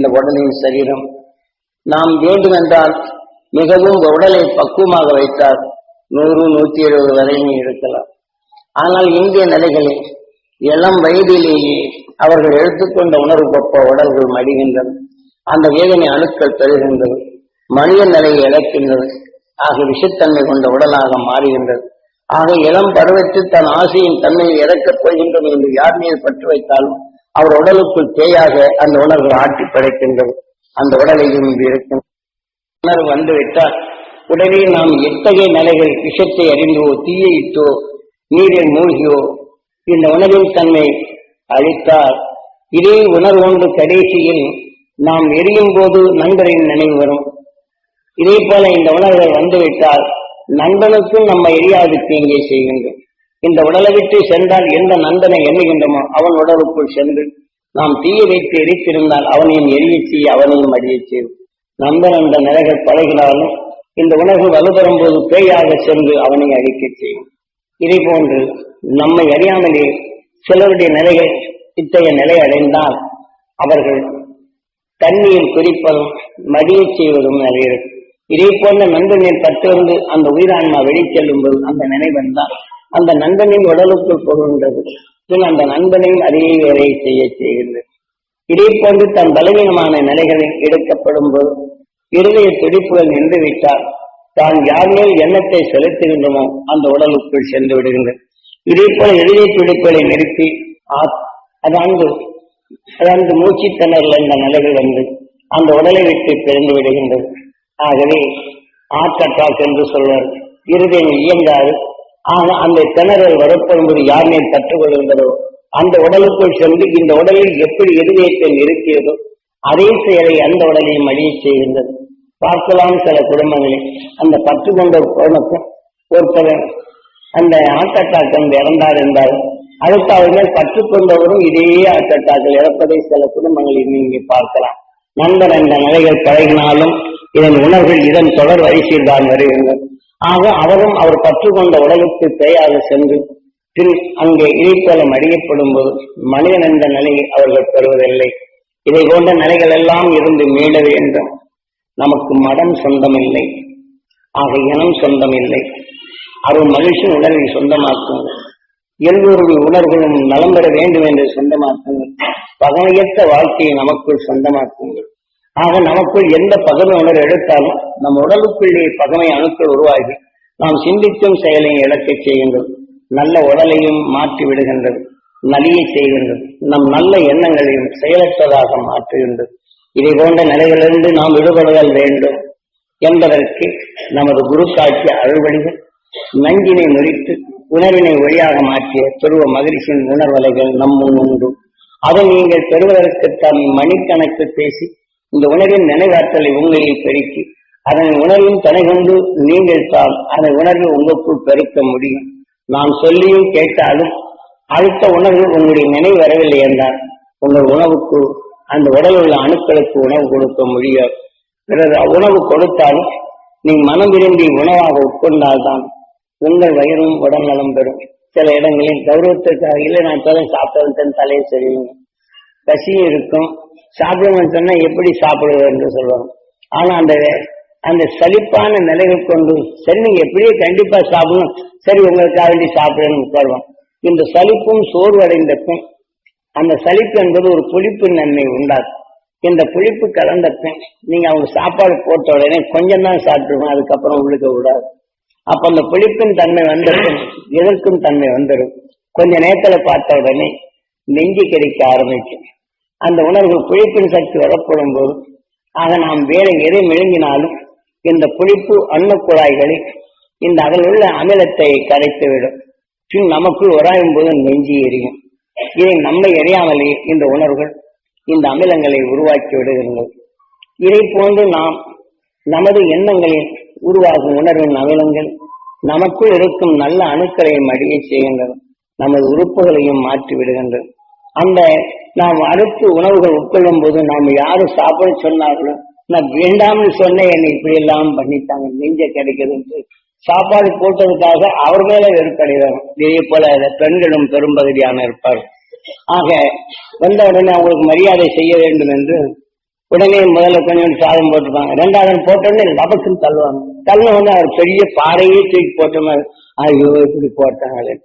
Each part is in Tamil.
இந்த உடலின் சரீரம். நாம் வேண்டுமென்றால் மிகவும் உடலை பக்குவமாக வைத்தால் நூறு நூத்தி இருபது வரையும் இருக்கலாம். ஆனால் இந்திய நிலைகளில் இளம் வயதிலேயே அவர்கள் எடுத்துக்கொண்ட உணர்வு கொப்ப உடல்கள் மடிகின்றன. அந்த வேதனை அணுக்கள் பெறுகின்றது மனித நிலையை இழக்கின்றது ஆக விஷத்தன்மை கொண்ட உடலாக மாறுகின்றது. ஆக இளம் பருவத்தில் தன் ஆசையின் தன்மையை இறக்கப் போகின்றது என்று யார் மீது பற்று வைத்தாலும் அவர் உடலுக்குள் தேயாக அந்த உணர்வு ஆட்டி படைக்கின்றது அந்த உடலையும் இது இருக்கும். உணர்வு வந்துவிட்டால் உடனே நாம் எத்தகைய நிலைகள் விஷத்தை அறிந்தோ தீயிட்டோ நீரில் மூழ்கியோ இந்த உணர்வின் தன்மை அழித்தால் இதே உணர்வொன்று கடைசியில் நாம் எரியும் போது நண்பரின் நினைவு வரும். இதே போல இந்த உணர்வுகள் வந்துவிட்டால் நண்பனுக்கும் நம்ம எரியாது தீங்கை செய்கின்றோம். இந்த உடலை விட்டு சென்றால் எந்த நந்தனை எண்ணுகின்றமோ அவன் உடலுக்குள் சென்று நாம் தீய வைத்து எரித்திருந்தால் அவனையும் எரிய செய்ய அவனையும் அடியச் செய்யும். நந்தன் அந்த நிலைகள் பழகினாலும் இந்த உணர்வு வலுப்பெறும் போது பேயாக சென்று அவனை அழிக்கச் செய்யும். இதே போன்று நம்மை அறியாமலே சிலருடைய நிலைகள் இத்தகைய நிலை அடைந்தால் அவர்கள் தண்ணீர் குறிப்பதும் மடியச் செய்வதும் நிறைய இதே போன்ற நந்தனையை பத்து வந்து அந்த உயிரான்மா வெளிச்செல்லும் போது அந்த நினைவென்றால் அந்த நண்பனின் உடலுக்குள் புகுகின்றது பின் அந்த நண்பனின் அதே வேலையை செய்ய செய்கின்றது. இதே போன்று தன் பலவீனமான நிலைகளில் எடுக்கப்படும் போது இருதய துடிப்புகள் நின்றுவிட்டால் தான் யார் மேல் எண்ணத்தை செலுத்துகின்றமோ அந்த உடலுக்குள் சென்று விடுகின்றது. இதே போல இருதய துடிப்புகளை நிறுத்தி ஆ- அதாண்டு அதாண்டு மூச்சு என்ற நிலைகள் வந்து அந்த உடலை விட்டு பிறந்து விடுகின்றது. ஆகவே ஆற்றட்டாக் என்று சொல்வார். இருதயம் இயங்காது. ஆனா அந்த திணறல் வரப்படும்போது யார் மேல் கற்றுக்கொள்கின்றதோ அந்த உடலுக்குள் சென்று இந்த உடலில் எப்படி இருதயத்தை இருக்கிறதோ அதே செயலை அந்த உடலையும் அழிய செய்கின்றது. பார்க்கலாம் சில குடும்பங்களில் அந்த பற்று கொண்ட குடும்பத்தை ஒருத்தர் அந்த ஆட்டட்டாக்கம் இறந்தார் என்றால் அடுத்த அவர்கள் கற்றுக்கொண்டவரும் இதே ஆட்டட்டாக்கள் இறப்பதை சில குடும்பங்களில் நீங்க பார்க்கலாம். நண்பர் அந்த நிலைகள் பழகினாலும் இதன் உணர்வுகள் இதன் தொடர் வரிசையில் தான் வருகின்றன. ஆக அவரும் அவர் கற்றுக்கொண்ட உலகத்து பேயாக சென்று பின் அங்கே இறைப்பலம் அறியப்படும் போது மனிதன் என்ற நிலையை அவர்கள் பெறுவதில்லை. இதை போன்ற நிலைகள் எல்லாம் இருந்து மீள வேண்டும் நமக்கு மடம் சொந்தமில்லை. ஆக இனம் சொந்தமில்லை. அவர் மனுஷன் உடலை சொந்தமாக்குங்கள். எல்லோருடைய உணர்வுகளும் நலம் பெற வேண்டும் என்று சொந்தமாக்குங்கள். பகையற்ற வாழ்க்கையை நமக்குள் சொந்தமாக்குங்கள். ஆக நமக்குள் எந்த பகமை உணர்வு எடுத்தாலும் நம் உடலுக்குள்ளே பகமை அணுக்கள் உருவாகி நாம் சிந்திக்கும் செயலையும் இழக்கச் செய்கின்றது நல்ல உடலையும் மாற்றி விடுகின்றது. நலிய செய்கின்றது. நம் நல்ல எண்ணங்களையும் செயலற்றதாக மாற்றுகின்றது. இதை போன்ற நிலைகளிலிருந்து நாம் விடுபடுதல் வேண்டும் என்பதற்கு நமது குரு காட்சி அழுவடிகள் நஞ்சினை முறித்து உணர்வினை வழியாக மாற்றிய துருவ மகிழ்ச்சியின் உணர்வலைகள் நம் முன் உண்டு. அதை நீங்கள் பெறுவதற்கு தன் மணிக்கணக்கு பேசி இந்த உணர்வின் நினைவாற்றலை உங்களில் பெருக்கி அதன் உணர்வின் தனை கொண்டு நீங்கள் தான் அதன் உணர்வை உங்களுக்குள் பெருக்க முடியும். நான் சொல்லியும் கேட்டாலும் அடுத்த உணர்வு உங்களுடைய நினைவு வரவில்லை என்றால் உங்கள் உணவுக்கு அந்த உடல் உள்ள அணுக்களுக்கு உணவு கொடுக்க முடியாது. பிறகு உணவு கொடுத்தாலும் நீ மனம் விரும்பி உணவாக உட்கொண்டால்தான் உங்கள் வயிறும் உடல் நலம் பெறும். சில இடங்களில் கௌரவத்திற்காக இல்லை நான் இப்பதான் சாப்பிட்டேன் தலையை சரியுங்க பசியும் இருக்கும். சாப்பிடுவேன் சொன்னா எப்படி சாப்பிடுவது என்று சொல்லுவாங்க. ஆனா அந்த அந்த சலிப்பான நிலைகள் கொண்டு சரி நீங்க எப்படியே கண்டிப்பா சாப்பிடணும். சரி உங்களுக்காக வேண்டி சாப்பிடணும்னு உட்காருவோம். இந்த சலிப்பும் சோர்வடைந்தக்கும் அந்த சலிப்பு என்பது ஒரு புளிப்பு நன்மை உண்டாகும். இந்த புளிப்பு கலந்த பின் நீங்க அவங்க சாப்பாடு போட்ட உடனே கொஞ்சம் தான் சாப்பிட்டுருவோம் அதுக்கப்புறம் உள்ளுக்க விடாது. அப்ப அந்த புளிப்பின் தன்மை வந்துடும் எதற்கும் தன்மை வந்துடும் கொஞ்ச நேரத்துல பார்த்த உடனே நெஞ்சு கிடைக்க ஆரம்பிக்கும். அந்த உணர்வு புழிப்பின் சக்தி வரப்படும் போது ஆக நாம் வேற எதை மெழுங்கினாலும் இந்த புளிப்பு அன்ன குழாய்களை இந்த அதில் உள்ள அமிலத்தை கரைத்துவிடும். பின் நமக்குள் உராயும் போது நெஞ்சி எரியும். இதை நம்மை அறியாமலே இந்த உணர்வுகள் இந்த அமிலங்களை உருவாக்கி விடுகின்றது இதை போன்று நாம் நமது எண்ணங்களில் உருவாகும் உணர்வின் அமிலங்கள் நமக்குள் இருக்கும் நல்ல அணுக்களையும் மடிய செய்கின்றன. நமது உறுப்புகளையும் மாற்றி விடுகின்றன அந்த நாம் அடுத்து உணவுகள் உட்கொள்ளும் போது நாம் யாரு சாப்பிட சொன்னார்களோ நான் வேண்டாம்னு சொன்னேன் என்னை இப்படி எல்லாம் பண்ணிட்டாங்க நெஞ்ச கிடைக்குதுன்னு சாப்பாடு போட்டதுக்காக அவர் மேல வெறுப்படைவாங்க இதே போல பெண்களும் பெரும்பகுதியான இருப்பார் ஆக வந்த உடனே அவங்களுக்கு மரியாதை செய்ய வேண்டும் என்று உடனே முதல்ல கொஞ்சம் சாதம் போட்டுப்பாங்க ரெண்டாவது போட்டோடனே லபக்குன்னு தள்ளுவாங்க. தள்ளின உடனே அவர் பெரிய பாறையே தூக்கி போட்ட மாதிரி ஐயோ இப்படி போட்டாங்க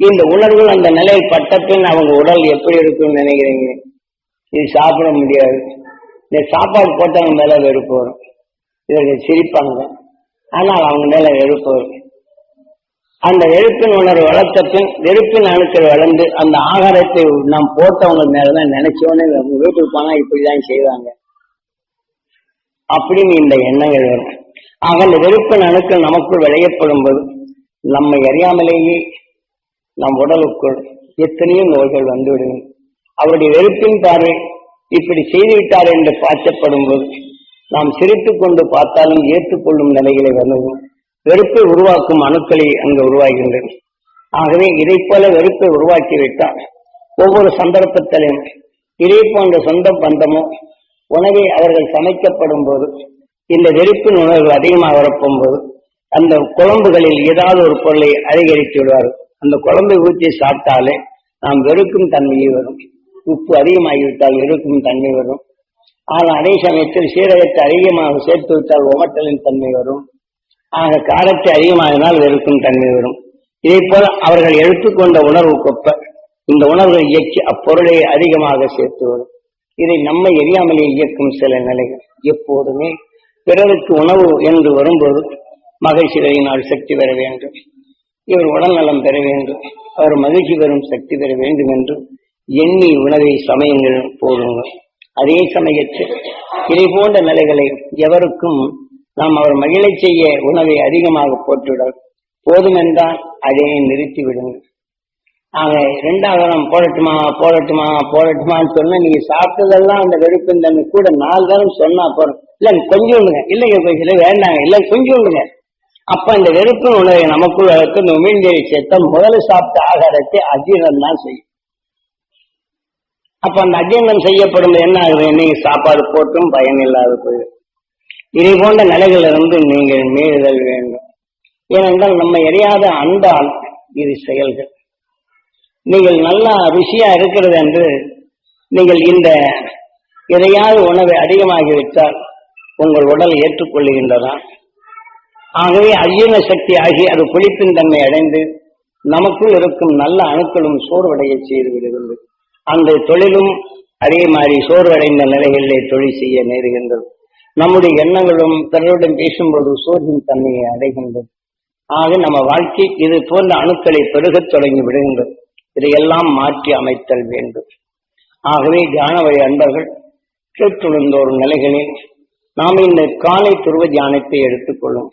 இந்த உணர்வுகள் அந்த நிலையில் பட்ட பின் அவங்க உடல் எப்படி இருக்கும்னு நினைக்கிறீங்க? இது சாப்பிட முடியாது. இந்த சாப்பாடு போட்டவங்க மேல வெறுப்பு வரும். இவர்கள் சிரிப்பாங்க. ஆனால் அவங்க மேல வெறுப்பு வரும். அந்த வெறுப்பின் உணர்வு வளர்த்த பின் வெறுப்பின் அணுக்கள் வளர்ந்து அந்த ஆகாரத்தை நாம் போட்டவங்க மேலதான் நினைச்சோன்னே அவங்க வீட்டுக்கு போனா இப்படிதான் செய்வாங்க. அப்படின்னு இந்த எண்ணங்கள் வரும். ஆக அந்த வெறுப்பின் அணுக்கள் நமக்குள் விளையப்படும் போது நம்மை அறியாமலேயே நம் உடலுக்குள் எத்தனையோ நோய்கள் வந்துவிடும். அவருடைய வெறுப்பின் பார்வை இப்படி செய்துவிட்டார் என்று பாய்ச்சப்படும் போது நாம் சிரித்து கொண்டு பார்த்தாலும் ஏற்றுக்கொள்ளும் நிலைகளை வந்ததும் வெறுப்பை உருவாக்கும் அணுக்களை அங்கு உருவாகின்றது ஆகவே இதை போல வெறுப்பை உருவாக்கிவிட்டால் ஒவ்வொரு சந்தர்ப்பத்திலும் இதே போன்ற சொந்த பந்தமோ உணவை அவர்கள் சமைக்கப்படும் போது இந்த வெறுப்பின் உணர்வு அதிகமாக வரப்போம் போது அந்த குழம்புகளில் ஏதாவது ஒரு பொருளை அதிகரித்து விடுவார்கள். அந்த குழம்பை ஊற்றி சாப்பிட்டாலே நாம் வெறுக்கும் தன்மையை வரும். உப்பு அதிகமாகிவிட்டால் வெறுக்கும் தன்மை வரும். ஆனால் அதே சமயத்தில் சீரகத்தை அதிகமாக சேர்த்து விட்டால் உமட்டலின் தன்மை வரும். ஆக காரத்தை அதிகமாகினால் வெறுக்கும் தன்மை வரும். இதே போல அவர்கள் எடுத்துக்கொண்ட உணர்வு கொப்ப இந்த உணர்வை இயக்கி அப்பொருளை அதிகமாக சேர்த்து வரும். இதை நம்மை எரியாமலே இயக்கும் சில நிலைகள். எப்போதுமே பிறருக்கு உணவு என்று வரும்போது மகிழ்ச்சி வரையினால் சக்தி பெற வேண்டும். இவர் உடல்நலம் பெற வேண்டும். அவர் மகிழ்ச்சி பெறும் சக்தி பெற வேண்டும் என்று எண்ணி உணவை சமயங்கள் போடுங்கள் அதே சமயத்தில் இதை போன்ற நிலைகளை எவருக்கும் நாம் அவர் மகிழ செய்ய உணவை அதிகமாக போட்டுவிட போதுமென்றால் அதை நிறுத்தி விடுங்கள் ஆக இரண்டாவது நாம் போடட்டுமா போடட்டுமா போடட்டுமான்னு சொன்ன நீங்க சாப்பிட்டதெல்லாம் அந்த வெறுப்பு தண்ணி கூட நாலு தரம் சொன்னா போறோம் இல்ல கொஞ்சம் விடுங்க. இல்லைங்க கொஞ்சம் வேண்டாங்க. இல்ல கொஞ்சம் விடுங்க. அப்ப இந்த வெறுப்பு உணவை நமக்குள் வளர்த்து இந்த உமிழ்நீரை சேர்த்த முதல்ல சாப்பிட்ட ஆகாரத்தை அஜீரணம் தான் செய்யும். அப்ப அந்த அஜீரணம் செய்யப்படும் என்ன ஆகுது? நீங்க சாப்பாடு போட்டும் பயன் இல்லாத போயிடும். இதை போன்ற நிலைகளிலிருந்து நீங்கள் மீறுதல் வேண்டும். ஏனென்றால் நம்ம எரியாத அன்பால் இது செயல்கள். நீங்கள் நல்லா ருசியா இருக்கிறது என்று நீங்கள் இந்த எதையாவது உணவை அதிகமாகிவிட்டால் உங்கள் உடல் ஏற்றுக்கொள்கின்றதா ஆகவே அஜீன சக்தி ஆகி அது குளிப்பின் தன்மை அடைந்து நமக்குள் இருக்கும் நல்ல அணுக்களும் சோர்வடைய செய்து விடுகிறது அந்த தொழிலும் அதே மாதிரி சோர்வடைந்த நிலைகளிலே தொழில் செய்ய நேருகின்றது. நம்முடைய எண்ணங்களும் பிறருடன் பேசும்போது சோர்வின் தன்மையை அடைகின்றது. ஆக நம்ம வாழ்க்கை இது போன்ற அணுக்களை பெருகத் தொடங்கி விடுகின்றது. இதையெல்லாம் மாற்றி அமைத்தல் வேண்டும். ஆகவே தியான வழி அன்பர்கள் கேட்டுணர்ந்தோர் நிலைகளில் நாம் இந்த காலை துருவ தியானத்தை எடுத்துக்கொள்ளும்